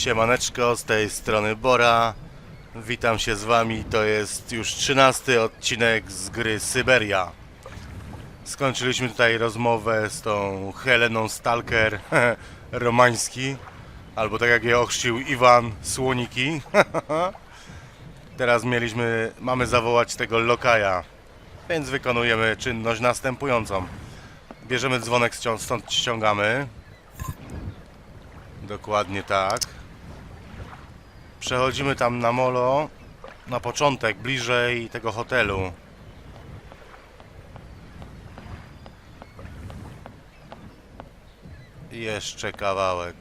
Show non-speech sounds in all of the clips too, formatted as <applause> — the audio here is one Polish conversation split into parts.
Siemaneczko, z tej strony Bora. Witam się z wami. To jest już trzynasty odcinek z gry Syberia. Skończyliśmy tutaj rozmowę z tą Heleną Stalker <laughs> Romański, albo tak jak je ochrzcił Iwan Słoniki. <laughs> Teraz mieliśmy, mamy zawołać tego lokaja, więc wykonujemy czynność następującą. Bierzemy dzwonek, stąd ściągamy. Dokładnie tak. Przechodzimy tam na molo, na początek, bliżej tego hotelu. Jeszcze kawałek.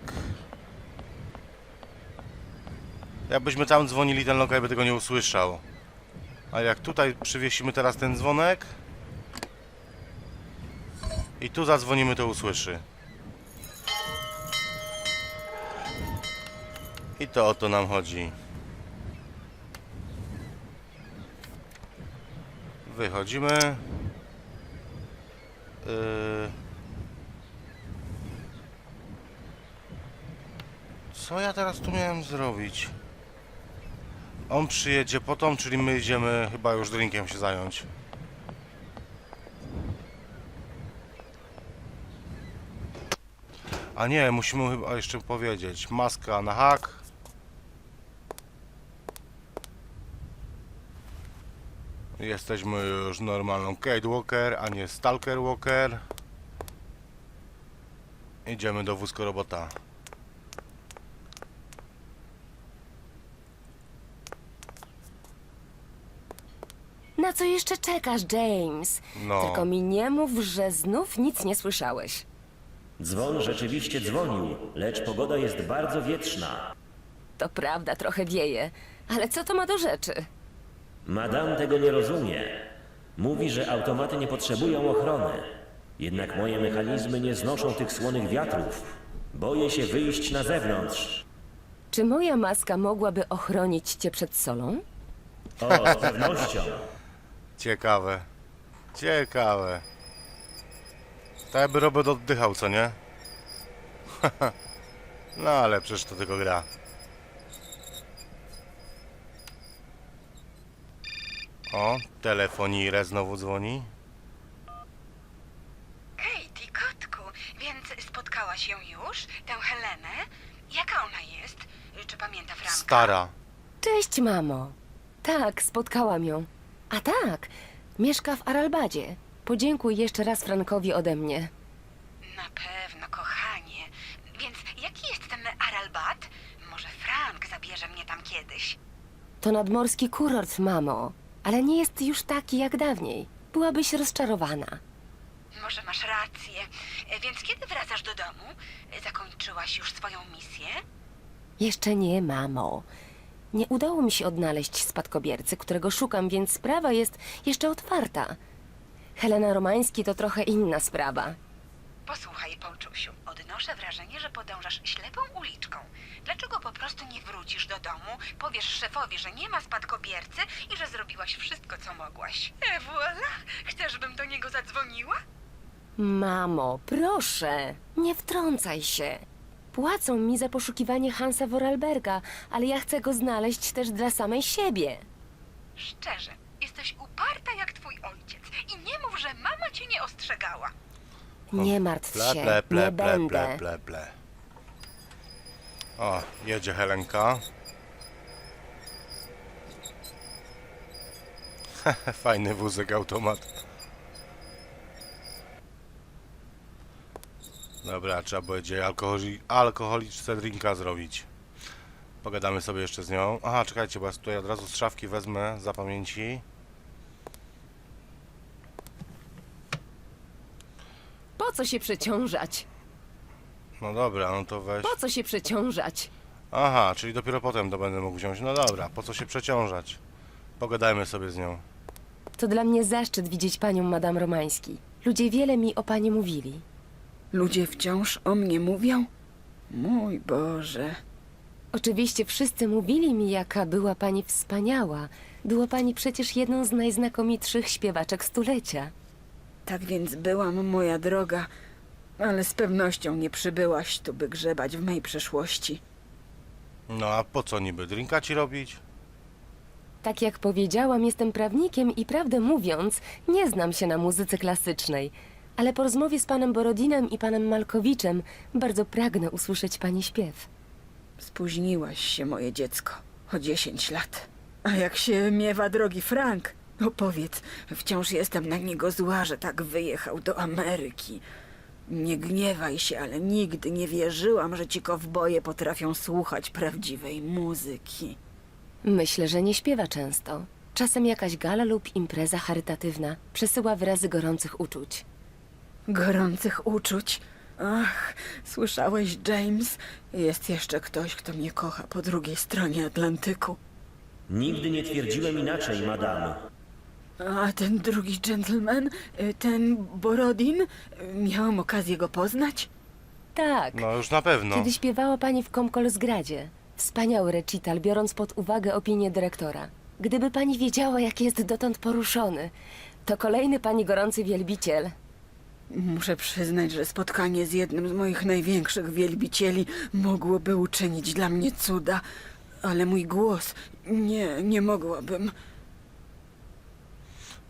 Jakbyśmy tam dzwonili, ten lokal by tego nie usłyszał. A jak tutaj przywiesimy teraz ten dzwonek i tu zadzwonimy, to usłyszy. I to o to nam chodzi. Wychodzimy. Yy... Co ja teraz tu miałem zrobić? On przyjedzie potem, czyli my idziemy chyba już drinkiem się zająć. A nie, musimy chyba jeszcze powiedzieć. Maska na hak. Jesteśmy już normalną Kate Walker, a nie Stalker Walker. Idziemy do wózkorobota. Na co jeszcze czekasz, James? No. Tylko mi nie mów, że znów nic nie słyszałeś. Dzwon rzeczywiście dzwonił, lecz pogoda jest bardzo wietrzna. To prawda, trochę wieje, ale co to ma do rzeczy? Madame tego nie rozumie. Mówi, że automaty nie potrzebują ochrony. Jednak moje mechanizmy nie znoszą tych słonych wiatrów. Boję się wyjść na zewnątrz. Czy moja maska mogłaby ochronić cię przed solą? O, z pewnością. Ciekawe. Ciekawe. Tak jakby Robert oddychał, co nie? <laughs> no ale przecież to tylko gra. O, telefonire znowu dzwoni. Katie, kotku, więc spotkałaś ją już? Tę Helenę? Jaka ona jest? Czy pamięta Franka? Stara. Cześć, mamo. Tak, spotkałam ją. A tak, mieszka w Aralbadzie. Podziękuj jeszcze raz Frankowi ode mnie. Na pewno, kochanie. Więc jaki jest ten Aralbat? Może Frank zabierze mnie tam kiedyś? To nadmorski kurort, mamo. Ale nie jest już taki jak dawniej. Byłabyś rozczarowana. Może masz rację. Więc kiedy wracasz do domu? Zakończyłaś już swoją misję? Jeszcze nie, mamo. Nie udało mi się odnaleźć spadkobiercy, którego szukam, więc sprawa jest jeszcze otwarta. Helena Romański to trochę inna sprawa. Posłuchaj, Połczusiu, odnoszę wrażenie, że podążasz ślepą uliczką. Dlaczego po prostu nie wrócisz do domu, powiesz szefowi, że nie ma spadkobiercy i że zrobiłaś wszystko, co mogłaś? E voilà! Chcesz, bym do niego zadzwoniła? Mamo, proszę, nie wtrącaj się. Płacą mi za poszukiwanie Hansa Vorarlberga, ale ja chcę go znaleźć też dla samej siebie. Szczerze, jesteś uparta jak twój ojciec i nie mów, że mama cię nie ostrzegała. Nie martw Ple, się, ple, ple, nie ple, będę. ple, ple, ple. O, jedzie Helenka. <laughs> Fajny wózek automat. Dobra, trzeba będzie alkoholi alkoholiczce drinka zrobić. Pogadamy sobie jeszcze z nią. Aha, czekajcie, bo ja tutaj od razu z szafki wezmę za pamięci. Po co się przeciążać? No dobra, no to weź. Po co się przeciążać? Aha, czyli dopiero potem to będę mógł wziąć. No dobra, po co się przeciążać? Pogadajmy sobie z nią. To dla mnie zaszczyt widzieć panią Madame Romański. Ludzie wiele mi o pani mówili. Ludzie wciąż o mnie mówią? Mój Boże. Oczywiście wszyscy mówili mi, jaka była pani wspaniała. Była pani przecież jedną z najznakomitszych śpiewaczek stulecia. Tak więc byłam, moja droga, ale z pewnością nie przybyłaś tu, by grzebać w mej przeszłości. No a po co niby? Drinka ci robić? Tak jak powiedziałam, jestem prawnikiem i prawdę mówiąc, nie znam się na muzyce klasycznej. Ale po rozmowie z panem Borodinem i panem Malkowiczem bardzo pragnę usłyszeć pani śpiew. Spóźniłaś się, moje dziecko, o dziesięć lat. A jak się miewa drogi Frank? Opowiedz, wciąż jestem na niego zła, że tak wyjechał do Ameryki. Nie gniewaj się, ale nigdy nie wierzyłam, że ci kowboje potrafią słuchać prawdziwej muzyki. Myślę, że nie śpiewa często. Czasem jakaś gala lub impreza charytatywna przesyła wyrazy gorących uczuć. Gorących uczuć. Ach, słyszałeś, James? Jest jeszcze ktoś, kto mnie kocha po drugiej stronie Atlantyku. Nigdy nie twierdziłem inaczej, madam. A ten drugi gentleman, y, ten Borodin, y, miałam okazję go poznać? Tak, No już na pewno. kiedy śpiewała pani w Komkolsgradzie. Wspaniały recital, biorąc pod uwagę opinię dyrektora. Gdyby pani wiedziała, jak jest dotąd poruszony, to kolejny pani gorący wielbiciel. Muszę przyznać, że spotkanie z jednym z moich największych wielbicieli mogłoby uczynić dla mnie cuda, ale mój głos nie, nie mogłabym.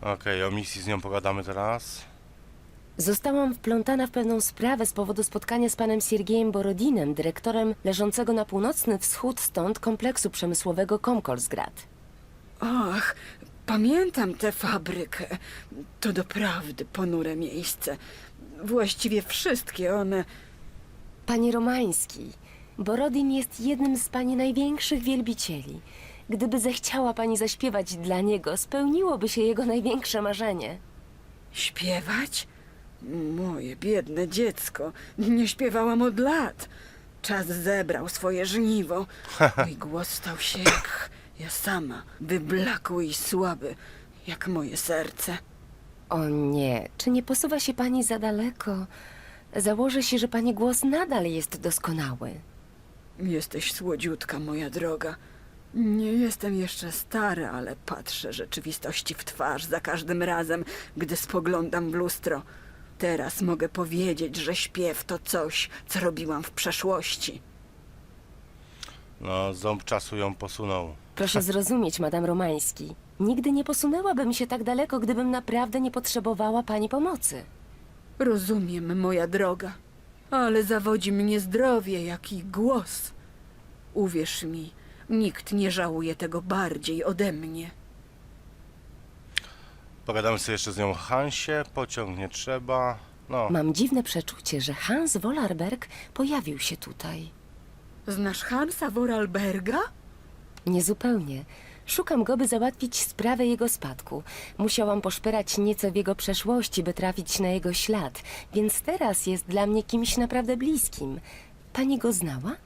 Okej, o misji z nią pogadamy teraz. Zostałam wplątana w pewną sprawę z powodu spotkania z panem Siergiejem Borodinem, dyrektorem leżącego na północny wschód stąd kompleksu przemysłowego Komkolsgrad. Ach, pamiętam tę fabrykę. To doprawdy ponure miejsce. Właściwie wszystkie one. Panie Romański, Borodin jest jednym z pani największych wielbicieli. Gdyby zechciała pani zaśpiewać dla niego, spełniłoby się jego największe marzenie. Śpiewać? Moje biedne dziecko. Nie śpiewałam od lat. Czas zebrał swoje żniwo. <laughs> Mój głos stał się jak ja sama, wyblakły i słaby, jak moje serce. O nie, czy nie posuwa się pani za daleko? Założę się, że pani głos nadal jest doskonały. Jesteś słodziutka, moja droga. Nie jestem jeszcze stary, ale patrzę rzeczywistości w twarz za każdym razem, gdy spoglądam w lustro. Teraz mogę powiedzieć, że śpiew to coś, co robiłam w przeszłości. No, ząb czasu ją posunął. Proszę <laughs> zrozumieć, madam Romański. Nigdy nie posunęłabym się tak daleko, gdybym naprawdę nie potrzebowała pani pomocy. Rozumiem, moja droga, ale zawodzi mnie zdrowie, jak i głos. Uwierz mi, nikt nie żałuje tego bardziej ode mnie. Pogadamy sobie jeszcze z nią o Hansie. Pociąg nie trzeba. No, Mam dziwne przeczucie, że Hans Wollerberg pojawił się tutaj. Znasz Hansa Vorarlberga? Niezupełnie. Szukam go, by załatwić sprawę jego spadku. Musiałam poszperać nieco w jego przeszłości, by trafić na jego ślad, więc teraz jest dla mnie kimś naprawdę bliskim. Pani go znała?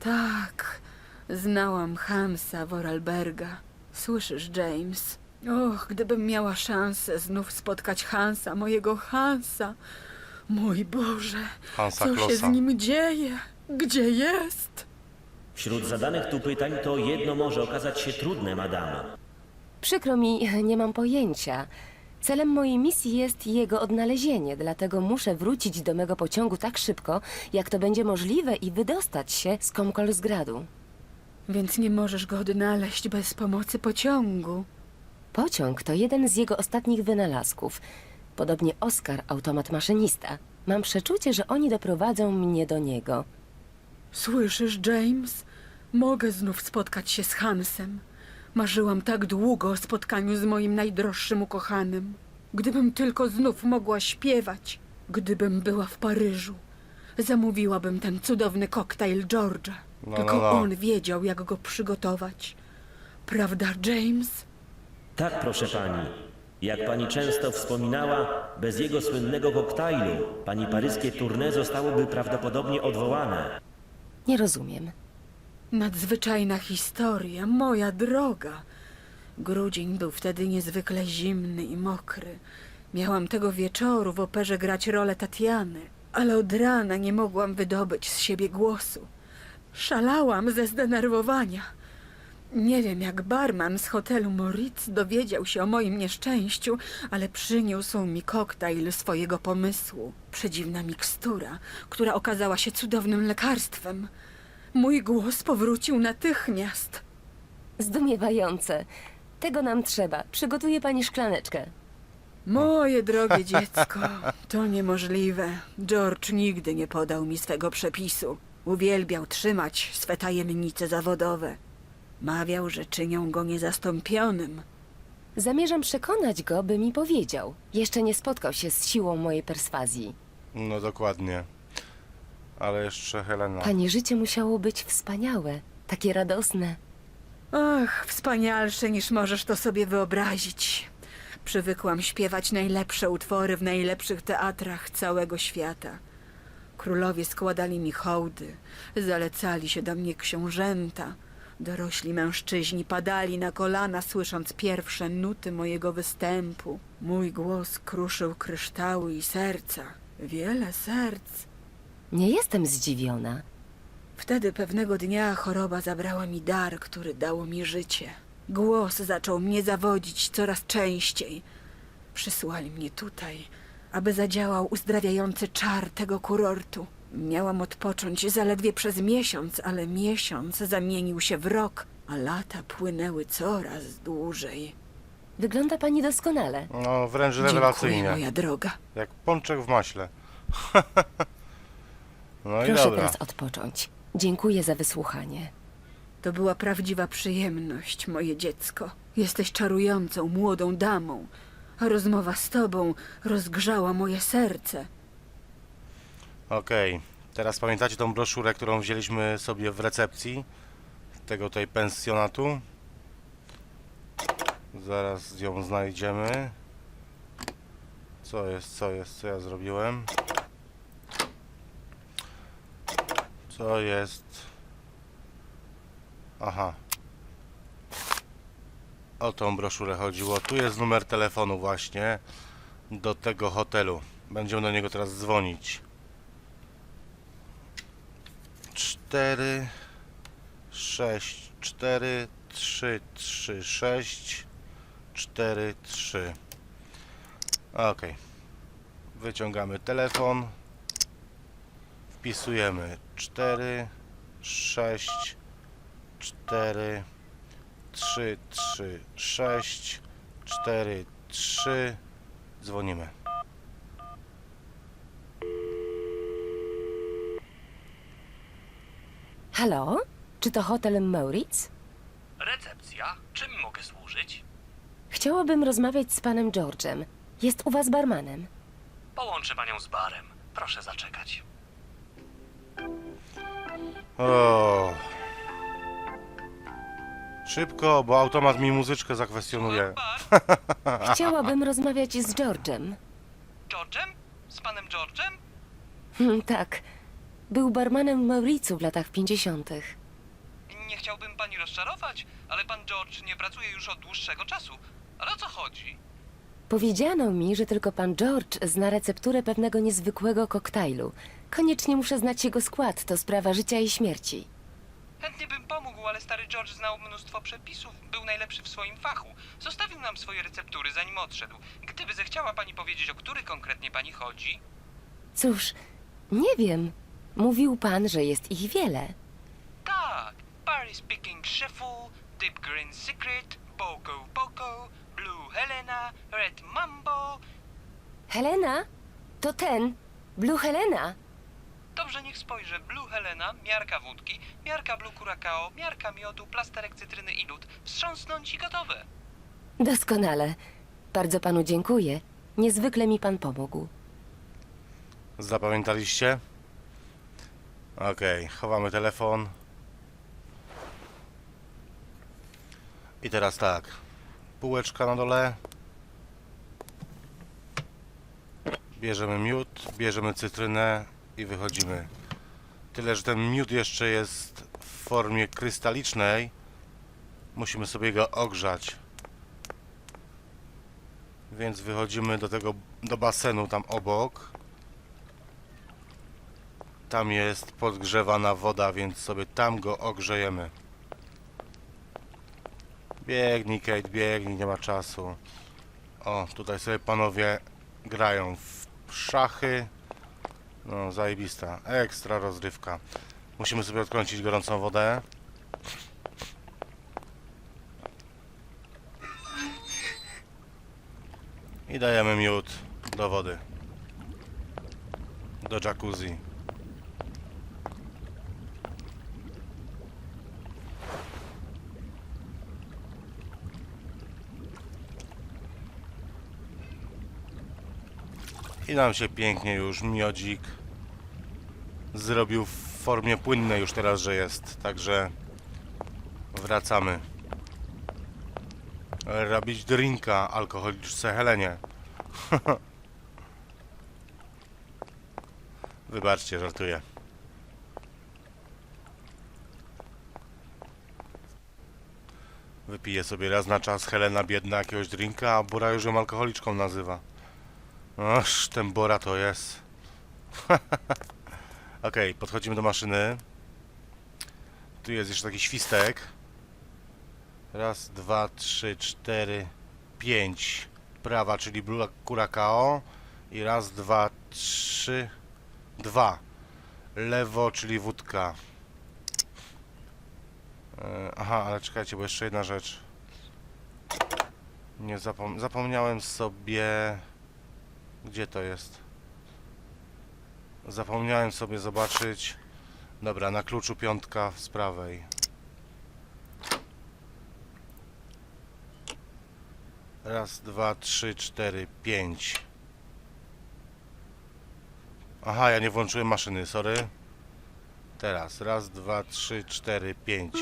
Tak, znałam Hansa Vorarlberga. Słyszysz, James? Och, gdybym miała szansę znów spotkać Hansa, mojego Hansa. Mój Boże, Hansa co się z nim dzieje? Gdzie jest? Wśród zadanych tu pytań to jedno może okazać się trudne, madam. Przykro mi, nie mam pojęcia. Celem mojej misji jest jego odnalezienie, dlatego muszę wrócić do mego pociągu tak szybko, jak to będzie możliwe i wydostać się z Komkolsgradu. Więc nie możesz go odnaleźć bez pomocy pociągu. Pociąg to jeden z jego ostatnich wynalazków. Podobnie Oskar, automat maszynista. Mam przeczucie, że oni doprowadzą mnie do niego. Słyszysz, James? Mogę znów spotkać się z Hansem. Marzyłam tak długo o spotkaniu z moim najdroższym ukochanym. Gdybym tylko znów mogła śpiewać, gdybym była w Paryżu, zamówiłabym ten cudowny koktajl George'a. No, tylko no, no. on wiedział, jak go przygotować. Prawda, James? Tak, proszę pani. Jak pani często wspominała, bez jego słynnego koktajlu pani paryskie tournée zostałoby prawdopodobnie odwołane. Nie rozumiem. Nadzwyczajna historia, moja droga. Grudzień był wtedy niezwykle zimny i mokry. Miałam tego wieczoru w operze grać rolę Tatiany, ale od rana nie mogłam wydobyć z siebie głosu. Szalałam ze zdenerwowania. Nie wiem, jak barman z hotelu Moritz dowiedział się o moim nieszczęściu, ale przyniósł mi koktajl swojego pomysłu. Przedziwna mikstura, która okazała się cudownym lekarstwem. Mój głos powrócił natychmiast. Zdumiewające. Tego nam trzeba. Przygotuję pani szklaneczkę. Moje drogie dziecko, to niemożliwe. George nigdy nie podał mi swego przepisu. Uwielbiał trzymać swe tajemnice zawodowe. Mawiał, że czynią go niezastąpionym. Zamierzam przekonać go, by mi powiedział. Jeszcze nie spotkał się z siłą mojej perswazji. No dokładnie. Ale jeszcze Helena. Pani życie musiało być wspaniałe, takie radosne. Ach, wspanialsze niż możesz to sobie wyobrazić. Przywykłam śpiewać najlepsze utwory w najlepszych teatrach całego świata. Królowie składali mi hołdy, zalecali się do mnie książęta. Dorośli mężczyźni padali na kolana, słysząc pierwsze nuty mojego występu. Mój głos kruszył kryształy i serca. Wiele serc. Nie jestem zdziwiona. Wtedy pewnego dnia choroba zabrała mi dar, który dało mi życie. Głos zaczął mnie zawodzić coraz częściej. Przysłali mnie tutaj, aby zadziałał uzdrawiający czar tego kurortu. Miałam odpocząć zaledwie przez miesiąc, ale miesiąc zamienił się w rok, a lata płynęły coraz dłużej. Wygląda pani doskonale. No wręcz Dziękuję, rewelacyjnie. moja droga. Jak pączek w maśle. <laughs> no i Proszę dobra. teraz odpocząć. Dziękuję za wysłuchanie. To była prawdziwa przyjemność, moje dziecko. Jesteś czarującą, młodą damą, rozmowa z tobą rozgrzała moje serce. Okej. Teraz pamiętacie tą broszurę, którą wzięliśmy sobie w recepcji tego tutaj pensjonatu? Zaraz ją znajdziemy. Co jest, co jest, co ja zrobiłem? Co jest? Aha. O tą broszurę chodziło. Tu jest numer telefonu właśnie do tego hotelu. Będziemy do niego teraz dzwonić. 4 6 4 3 3 6 4 3 Ok. Wyciągamy telefon. Wpisujemy 4 6 4 3 3 6 4 3 Dzwonimy. Halo? Czy to hotel Maurits? Recepcja. Czym mogę służyć? Chciałabym rozmawiać z panem George'em. Jest u was barmanem. Połączę panią z barem. Proszę zaczekać. O. Szybko, bo automat mi muzyczkę zakwestionuje. <laughs> Chciałabym rozmawiać z George'em. George'em? Z panem George'em? Hmm, tak. Był barmanem w Mauritiu w latach 50. Nie chciałbym pani rozczarować, ale pan George nie pracuje już od dłuższego czasu. Ale o co chodzi? Powiedziano mi, że tylko pan George zna recepturę pewnego niezwykłego koktajlu. Koniecznie muszę znać jego skład, to sprawa życia i śmierci. Chętnie bym pomógł, ale stary George znał mnóstwo przepisów, był najlepszy w swoim fachu. Zostawił nam swoje receptury, zanim odszedł. Gdyby zechciała pani powiedzieć, o który konkretnie pani chodzi? Cóż, nie wiem. Mówił pan, że jest ich wiele. Tak, Paris Picking Shuffle, Deep Green Secret, Boko Boko, Blue Helena, Red Mambo. Helena? To ten? Blue Helena? Dobrze, niech spojrzę. Blue Helena, miarka wódki, miarka Blue Curacao, miarka miodu, plasterek cytryny i lód. Wstrząsnąć i gotowe. Doskonale. Bardzo panu dziękuję. Niezwykle mi pan pomógł. Zapamiętaliście? Okej, chowamy telefon. I teraz tak. Półeczka na dole. Bierzemy miód, bierzemy cytrynę i wychodzimy. Tyle, że ten miód jeszcze jest w formie krystalicznej. Musimy sobie go ogrzać. Więc wychodzimy do tego, do basenu tam obok. Tam jest podgrzewana woda, więc sobie tam go ogrzejemy. Biegnij, Kate, biegnij, nie ma czasu. O, tutaj sobie panowie grają w szachy. No, zajebista, ekstra rozrywka. Musimy sobie odkręcić gorącą wodę. I dajemy miód do wody. Do jacuzzi. I nam się pięknie już miodzik zrobił w formie płynnej już teraz, że jest. Także wracamy. Robić drinka alkoholiczce Helenie. <laughs> Wybaczcie, żartuję. Wypiję sobie raz na czas Helena biedna jakiegoś drinka, a Bora już ją alkoholiczką nazywa. Oż, ten Bora to jest. <laughs> Okej, podchodzimy do maszyny. Tu jest jeszcze taki świstek. Raz, dwa, trzy, cztery, pięć. Prawa, czyli Blue Curacao. I raz, dwa, trzy, dwa. Lewo, czyli wódka. E, Aha, ale czekajcie, bo jeszcze jedna rzecz. Nie zapom zapomniałem sobie... Gdzie to jest? Zapomniałem sobie zobaczyć. Dobra, na kluczu piątka z prawej. Raz, dwa, trzy, cztery, pięć. Aha, ja nie włączyłem maszyny, sorry. Teraz, raz, dwa, trzy, cztery, pięć.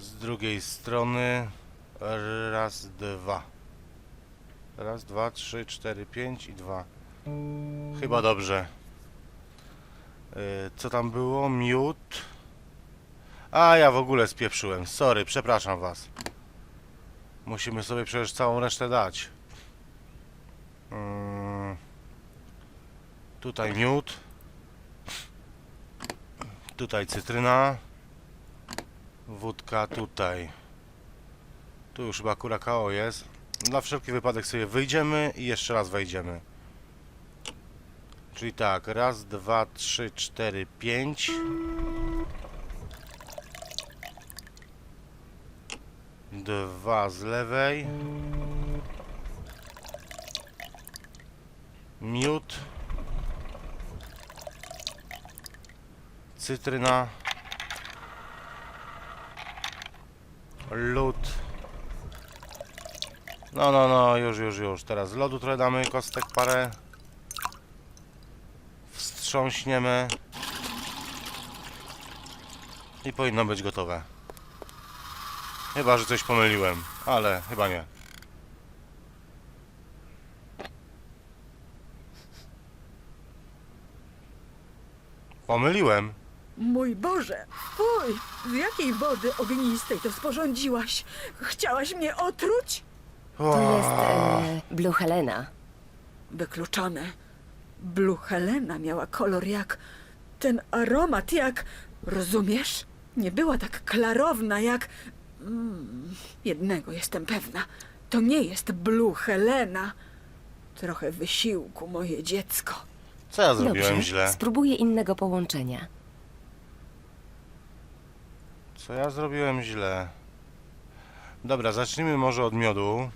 Z drugiej strony, raz, dwa. Raz, dwa, trzy, cztery, pięć i dwa. Chyba dobrze. Yy, co tam było? Miód. A, ja w ogóle spieprzyłem. Sorry, przepraszam was. Musimy sobie przecież całą resztę dać. Yy, tutaj miód. Tutaj cytryna. Wódka tutaj. Tu już chyba kurakao jest. Dla wszelki wypadek sobie wyjdziemy i jeszcze raz wejdziemy. Czyli tak, raz, dwa, trzy, cztery, pięć. Dwa z lewej. Miód. Cytryna. Lód. No, no, no, już, już, już. Teraz lodu trochę damy, kostek parę. Wstrząśniemy. I powinno być gotowe. Chyba, że coś pomyliłem, ale chyba nie. Pomyliłem. Mój Boże! Fuj! Z jakiej wody ognistej to sporządziłaś? Chciałaś mnie otruć? To jest e, Blue Helena. Wykluczone. Blue Helena miała kolor jak... Ten aromat jak... Rozumiesz? Nie była tak klarowna jak... Mm, jednego jestem pewna. To nie jest Blue Helena. Trochę wysiłku, moje dziecko. Co ja zrobiłem Dobrze, źle? spróbuję innego połączenia. Co ja zrobiłem źle? Dobra, zacznijmy może od miodu.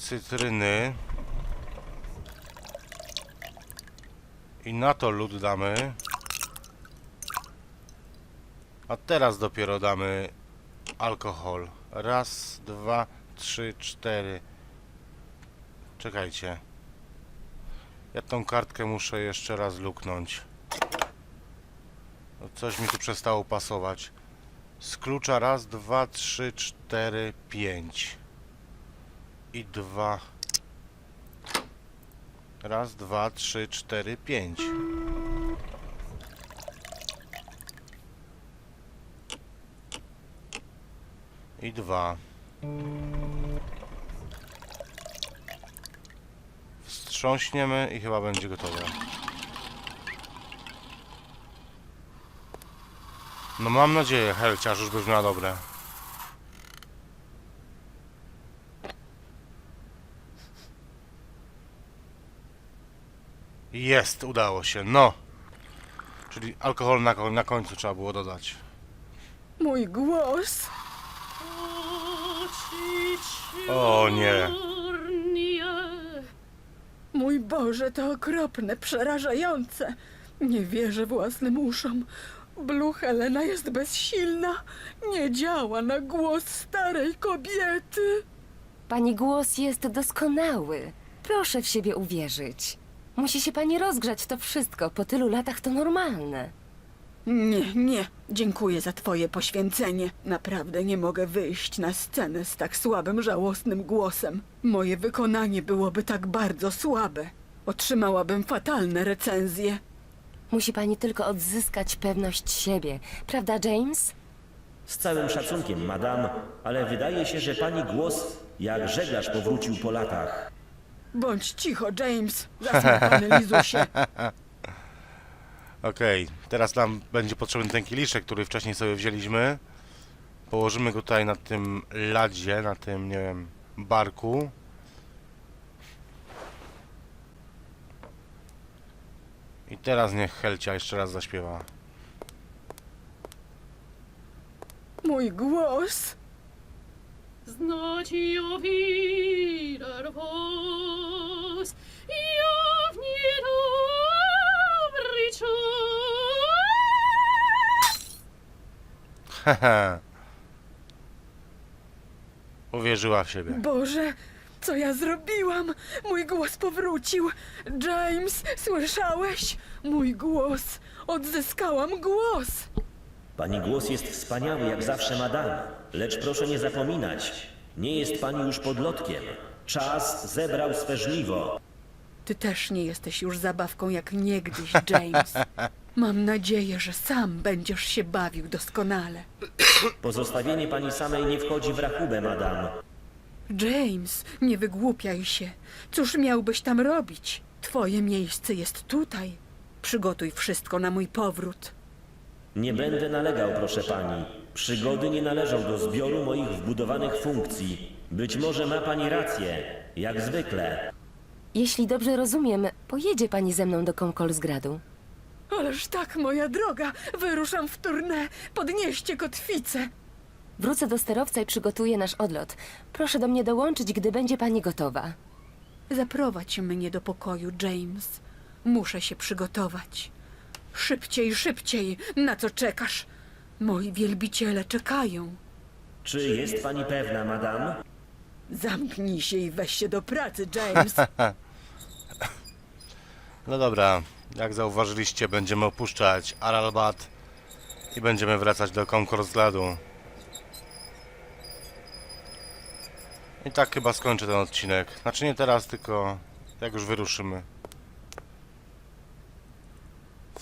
Cytryny. I na to lód damy. A teraz dopiero damy alkohol. Raz, dwa, trzy, cztery. Czekajcie. Ja tą kartkę muszę jeszcze raz luknąć. No Coś mi tu przestało pasować. Z klucza raz, dwa, trzy, cztery, pięć. I dwa. Raz, dwa, trzy, cztery, pięć. I dwa. Wstrząśniemy i chyba będzie gotowe. No mam nadzieję, Helciarz już by na dobre. Jest, udało się, no. Czyli alkohol na, na końcu trzeba było dodać. Mój głos. O nie. Mój Boże, to okropne, przerażające. Nie wierzę własnym uszom. Blue Helena jest bezsilna. Nie działa na głos starej kobiety. Pani głos jest doskonały. Proszę w siebie uwierzyć. Musi się pani rozgrzać to wszystko. Po tylu latach to normalne. Nie, nie. Dziękuję za twoje poświęcenie. Naprawdę nie mogę wyjść na scenę z tak słabym, żałosnym głosem. Moje wykonanie byłoby tak bardzo słabe. Otrzymałabym fatalne recenzje. Musi pani tylko odzyskać pewność siebie. Prawda, James? Z całym szacunkiem, madam, ale wydaje się, że pani głos jak żeglarz powrócił po latach. Bądź cicho, James. Zasmakany Lizusie. <laughs> Okej, teraz nam będzie potrzebny ten kieliszek, który wcześniej sobie wzięliśmy. Położymy go tutaj na tym ladzie, na tym, nie wiem, barku. I teraz niech Helcia jeszcze raz zaśpiewa. Mój głos. Znać io wider vos, io w niedobry czas. Hehe. Uwierzyła w siebie. Boże, co ja zrobiłam? Mój głos powrócił. James, słyszałeś? Mój głos. Odzyskałam głos. Pani głos jest wspaniały jak zawsze, madam, lecz proszę nie zapominać, nie jest pani już podlotkiem. Czas zebrał swe żniwo. Ty też nie jesteś już zabawką jak niegdyś, James. Mam nadzieję, że sam będziesz się bawił doskonale. Pozostawienie pani samej nie wchodzi w rachubę, madam. James, nie wygłupiaj się. Cóż miałbyś tam robić? Twoje miejsce jest tutaj. Przygotuj wszystko na mój powrót. Nie będę nalegał, proszę pani. Przygody nie należą do zbioru moich wbudowanych funkcji. Być może ma pani rację, jak zwykle. Jeśli dobrze rozumiem, pojedzie pani ze mną do Konkolsgradu. Ależ tak, moja droga, wyruszam w turnę. Podnieście kotwicę. Wrócę do sterowca i przygotuję nasz odlot. Proszę do mnie dołączyć, gdy będzie pani gotowa. Zaprowadź mnie do pokoju, James. Muszę się przygotować. Szybciej, szybciej. Na co czekasz? Moi wielbiciele czekają. Czy jest pani pewna, madam? Zamknij się i weź się do pracy, James. <laughs> No dobra, jak zauważyliście, będziemy opuszczać Aralbat i będziemy wracać do Concordsgladu. I tak chyba skończę ten odcinek. Znaczy nie teraz, tylko jak już wyruszymy.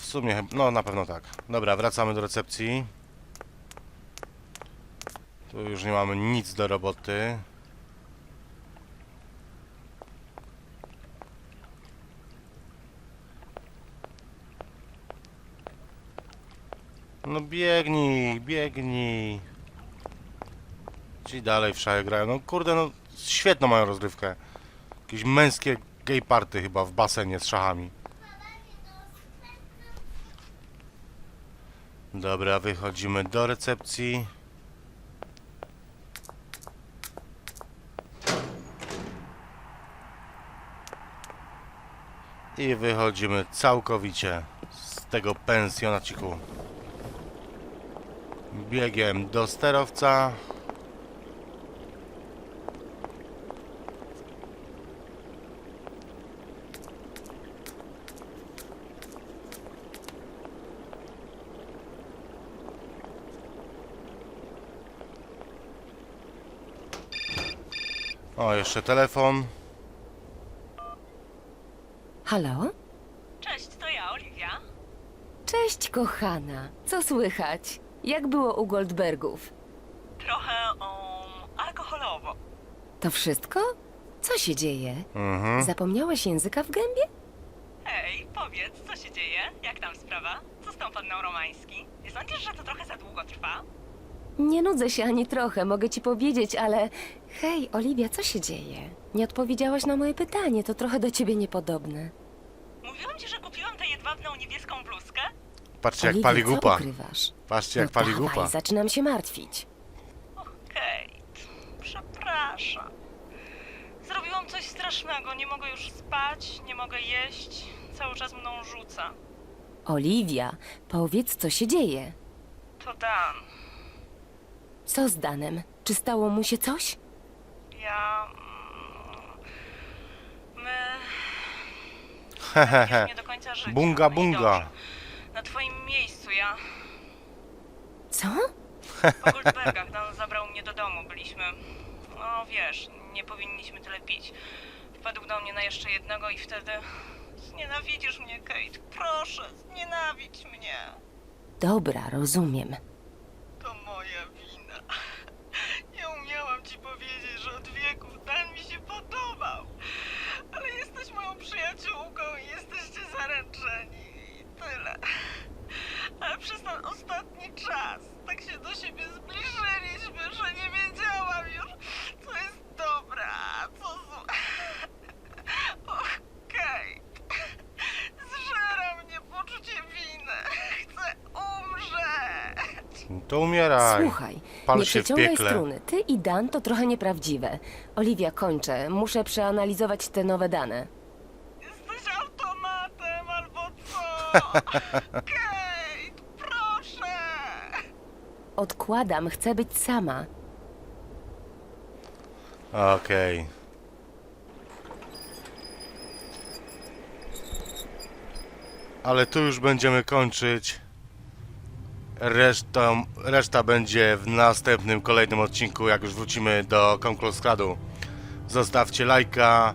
Sumie, no na pewno tak. Dobra, wracamy do recepcji. Tu już nie mamy nic do roboty. No biegnij, biegnij. Ci dalej w szale grają. No kurde, no świetną mają rozgrywkę. Jakieś męskie gay party chyba w basenie z szachami. Dobra, wychodzimy do recepcji. I wychodzimy całkowicie z tego pensjonaciku. Biegiem do sterowca. O, jeszcze telefon. Halo? Cześć, to ja, Oliwia. Cześć, kochana. Co słychać? Jak było u Goldbergów? Trochę um, alkoholowo. To wszystko? Co się dzieje? Mhm. Zapomniałaś języka w gębie? Hej, powiedz, co się dzieje? Jak tam sprawa? Co z tą panną Romański? Nie sądzisz, że to trochę za długo trwa? Nie nudzę się ani trochę, mogę ci powiedzieć, ale... Hej, Oliwia, co się dzieje? Nie odpowiedziałaś na moje pytanie, to trochę do ciebie niepodobne. Mówiłam ci, że kupiłam tę jedwabną niebieską bluzkę? Patrzcie jak Oliwia, pali co gupa. ukrywasz? Patrzcie No jak pali dawaj, gupa. zaczynam się martwić. Kate, przepraszam. Zrobiłam coś strasznego. Nie mogę już spać, nie mogę jeść. Cały czas mną rzuca. Oliwia, powiedz, co się dzieje. To Dan. Co z Danem? Czy stało mu się coś? Ja. mm, My. Hehehe. nie do końca życia. Bunga, No i bunga. dobrze. Na twoim miejscu ja. Co? Po Goldbergach Dan zabrał mnie do domu. Byliśmy. No wiesz, nie powinniśmy tyle pić. Wpadł do mnie na jeszcze jednego i wtedy. Znienawidzisz mnie, Kate. Proszę, znienawidź mnie. Dobra, rozumiem. To moja wina. Podobał. Ale jesteś moją przyjaciółką i jesteście zaręczeni. I tyle. Ale przez ten ostatni czas tak się do siebie zbliżyliśmy, że nie wiedziałam już, co jest dobre, a co złe. Okej. Zżera mnie poczucie winy. Chcę To umieraj. Słuchaj, Pal nie się w przeciągaj piekle. struny. Ty i Dan to trochę nieprawdziwe. Oliwia, kończę. Muszę przeanalizować te nowe dane. Jesteś automatem albo co? <laughs> Kate, proszę! Odkładam, chcę być sama. Okej. Ale tu już będziemy kończyć. Reszta, reszta będzie w następnym, kolejnym odcinku, jak już wrócimy do Conquest Squadu. Zostawcie lajka,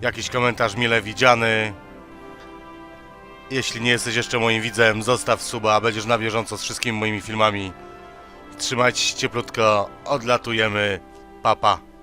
jakiś komentarz mile widziany. Jeśli nie jesteś jeszcze moim widzem, zostaw suba, będziesz na bieżąco z wszystkimi moimi filmami. Trzymajcie się cieplutko, odlatujemy. Papa. Pa.